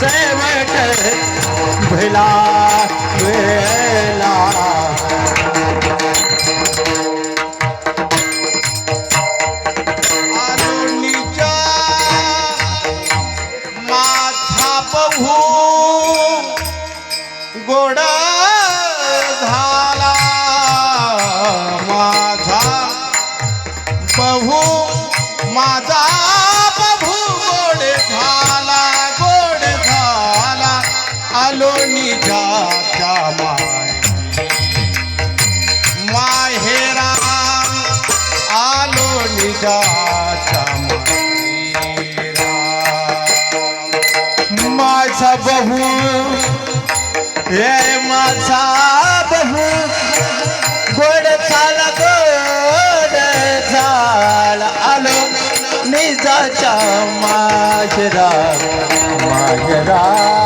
सेवट भला वेला आलोनीच्या माझा बहू गोड झाला माझा बहू माझा आलो आलोनीच्या माय. माहेरा आलो निजाच्या माहेरा माझा बहू हे माझा बहू गोड झाला गोड झाला. आलो निजाच्या माजरा माजरा